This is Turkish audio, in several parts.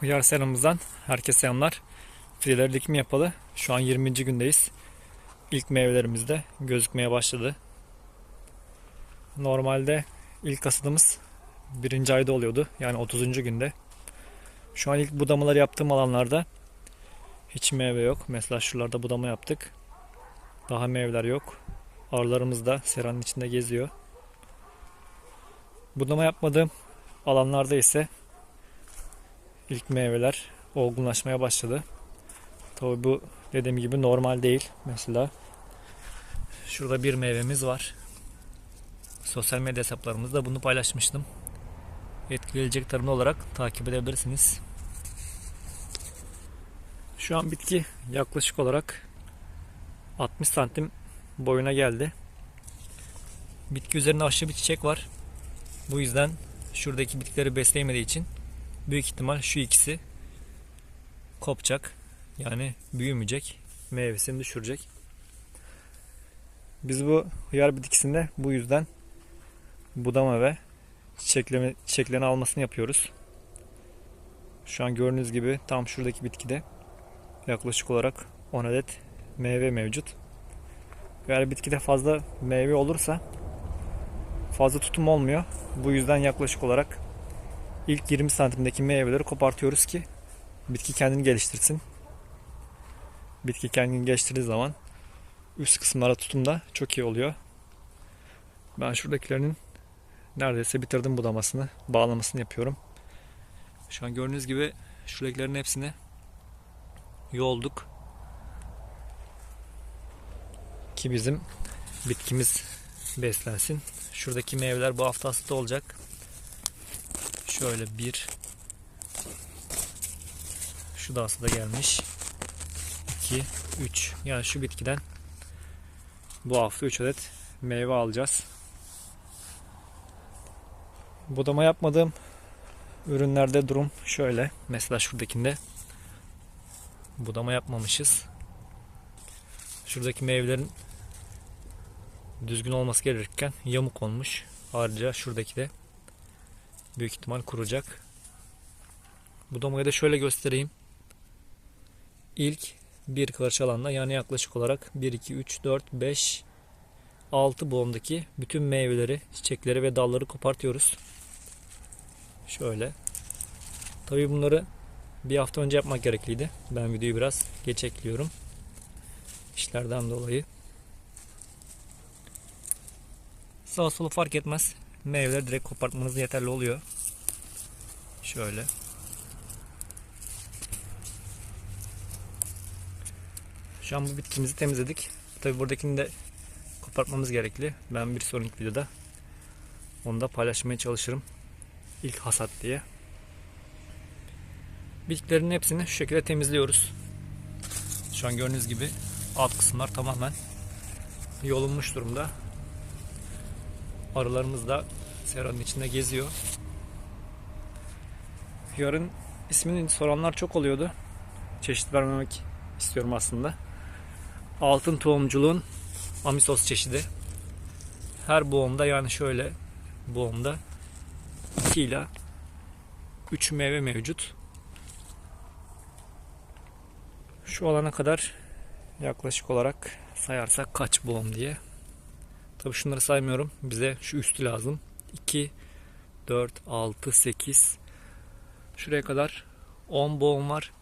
Hıyar selamımızdan herkese selamlar. Fideleri dikim yapalı. Şu an 20. gündeyiz. İlk meyvelerimiz de gözükmeye başladı. Normalde ilk hasadımız birinci ayda oluyordu. Yani 30. günde. Şu an ilk budamaları yaptığım alanlarda hiç meyve yok. Mesela şuralarda budama yaptık. Daha meyveler yok. Arılarımız da seranın içinde geziyor. Budama yapmadığım alanlarda ise ilk meyveler olgunlaşmaya başladı. Tabii bu dediğim gibi normal değil. Mesela şurada bir meyvemiz var. Sosyal medya hesaplarımızda bunu paylaşmıştım. Etkileyecek tarımlı olarak takip edebilirsiniz. Şu an bitki yaklaşık olarak 60 santim boyuna geldi. Bitki üzerinde aşırı bir çiçek var. Bu yüzden şuradaki bitkileri besleyemediği için büyük ihtimal şu ikisi kopacak. Yani büyümeyecek. Meyvesini düşürecek. Biz bu hıyar bitkisinde bu yüzden budama ve çiçekleme, çiçeklerini almasını yapıyoruz. Şu an gördüğünüz gibi tam şuradaki bitkide yaklaşık olarak 10 adet meyve mevcut. Eğer bitkide fazla meyve olursa fazla tutum olmuyor. Bu yüzden yaklaşık olarak ilk 20 santimdeki meyveleri kopartıyoruz ki bitki kendini geliştirsin. Bitki kendini geliştirdiği zaman üst kısımlara tutumda çok iyi oluyor. Ben şuradakilerinin neredeyse bitirdim budamasını, bağlamasını yapıyorum. Şu an gördüğünüz gibi şuradakilerin hepsini yolduk. Ki bizim bitkimiz beslensin. Şuradaki meyveler bu hafta hasta olacak. Şöyle bir şu da aslında gelmiş. 2 3 yani şu bitkiden bu hafta 3 adet meyve alacağız. Budama yapmadığım ürünlerde durum şöyle. Mesela şuradakinde budama yapmamışız. Şuradaki meyvelerin düzgün olması gerekirken yamuk olmuş. Ayrıca şuradaki de büyük ihtimal kuracak. Budamayı da şöyle göstereyim. İlk bir karış alanda yani yaklaşık olarak 1, 2, 3, 4, 5, 6 boğumdaki bütün meyveleri, çiçekleri ve dalları kopartıyoruz. Şöyle. Tabii bunları bir hafta önce yapmak gerekliydi. Ben videoyu biraz geç ekliyorum. İşlerden dolayı. Sağ solu fark etmez. Meyveleri direkt kopartmanız yeterli oluyor. Şöyle. Şu an bu bitkimizi temizledik. Tabi buradakini de kopartmamız gerekli. Ben bir sonraki videoda onu da paylaşmaya çalışırım. İlk hasat diye. Bitkilerin hepsini şu şekilde temizliyoruz. Şu an gördüğünüz gibi alt kısımlar tamamen yolunmuş durumda. Arılarımız da seranın içinde geziyor. Yarın ismini soranlar çok oluyordu. Çeşit vermemek istiyorum aslında. Altın tohumculuğun amisos çeşidi. Her boğumda yani şöyle boğumda 2 ile 3 meyve mevcut. Şu alana kadar yaklaşık olarak sayarsak kaç boğum diye. Tabi şunları saymıyorum. Bize şu üstü lazım. 2, 4, 6, 8. Şuraya kadar 10 boğum var.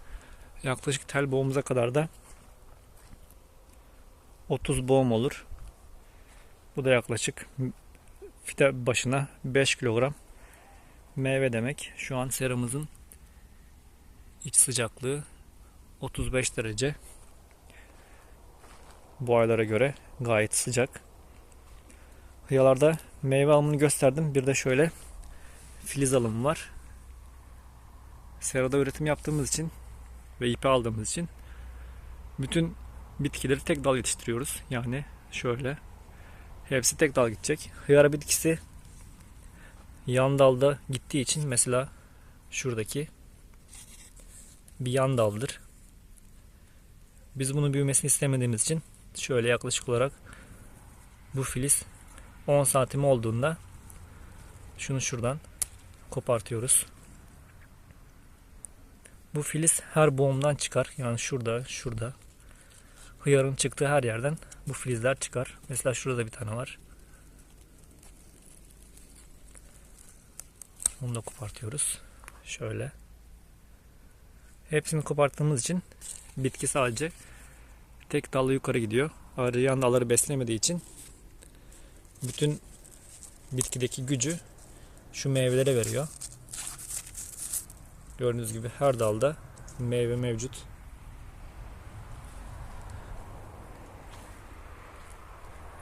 Yaklaşık tel boğumuza kadar da 30 boğum olur. Bu da yaklaşık fide başına 5 kilogram meyve demek. Şu an seramızın iç sıcaklığı 35 derece. Bu aylara göre gayet sıcak. Hıyalarda meyve alımını gösterdim. Bir de şöyle filiz alımı var. Serada üretim yaptığımız için ve ipi aldığımız için bütün bitkileri tek dal yetiştiriyoruz. Yani şöyle hepsi tek dal gidecek. Hıyara bitkisi yan dalda gittiği için mesela şuradaki bir yan daldır. Biz bunu büyümesini istemediğimiz için şöyle yaklaşık olarak bu filiz 10 santim olduğunda şunu şuradan kopartıyoruz. Bu filiz her boğumdan çıkar. Yani şurada, şurada. Hıyarın çıktığı her yerden bu filizler çıkar. Mesela şurada da bir tane var. Onu da kopartıyoruz. Şöyle. Hepsini koparttığımız için bitki sadece tek dallı yukarı gidiyor. Arayan dalları beslemediği için bütün bitkideki gücü şu meyvelere veriyor. Gördüğünüz gibi her dalda meyve mevcut.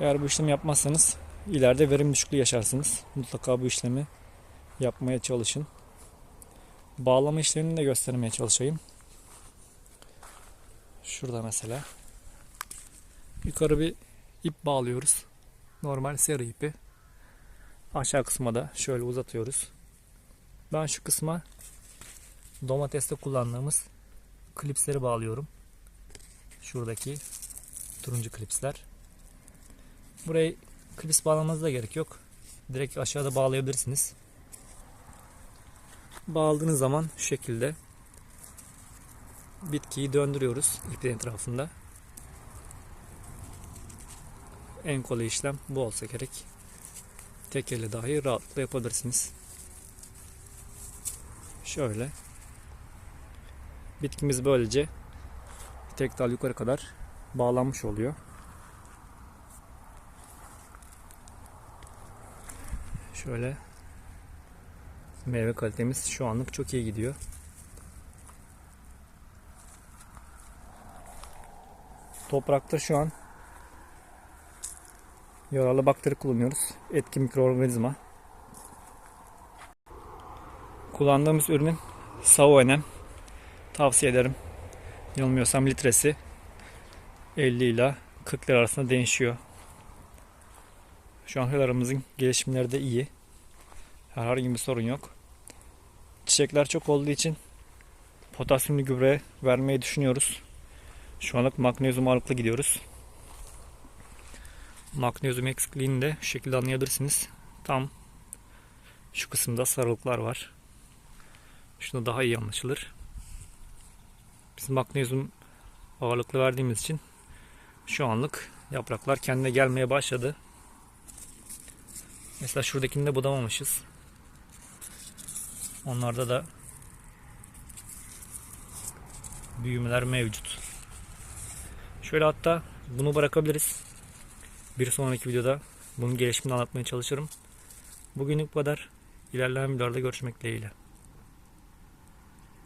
Eğer bu işlemi yapmazsanız ileride verim düşüklüğü yaşarsınız. Mutlaka bu işlemi yapmaya çalışın. Bağlama işlemini de göstermeye çalışayım. Şurada mesela. Yukarı bir ip bağlıyoruz. Normal sarı ipi. Aşağı kısma da şöyle uzatıyoruz. Ben şu kısma domateste kullandığımız klipsleri bağlıyorum. Şuradaki turuncu klipsler. Buraya klips bağlamanıza gerek yok. Direkt aşağıda bağlayabilirsiniz. Bağladığınız zaman şu şekilde bitkiyi döndürüyoruz ipin etrafında. En kolay işlem bu olsa gerek. Tek elle dahi rahatlıkla yapabilirsiniz. Şöyle. Bitkimiz böylece tek dal yukarı kadar bağlanmış oluyor. Şöyle meyve kalitemiz şu anlık çok iyi gidiyor. Toprakta şu an yararlı bakteri kullanıyoruz. Etkin mikroorganizma. Kullandığımız ürünün Savoenem tavsiye ederim. Yanılmıyorsam litresi 50 ile 40 lira arasında değişiyor. Şu an hılarımızın gelişimleri de iyi. Herhangi bir sorun yok. Çiçekler çok olduğu için potasyumlu gübre vermeyi düşünüyoruz. Şu anlık magnezyum ağırlıklı gidiyoruz. Magnezyum eksikliğini de şu şekilde anlayabilirsiniz. Tam şu kısımda sarılıklar var. Şunu daha iyi anlaşılır. Biz magnezyum ağırlıklı verdiğimiz için şu anlık yapraklar kendine gelmeye başladı. Mesela şuradakini de budamamışız. Onlarda da büyümeler mevcut. Şöyle hatta bunu bırakabiliriz. Bir sonraki videoda bunun gelişimini anlatmaya çalışırım. Bugünlük bu kadar. İlerleyen videolarda görüşmek dileğiyle.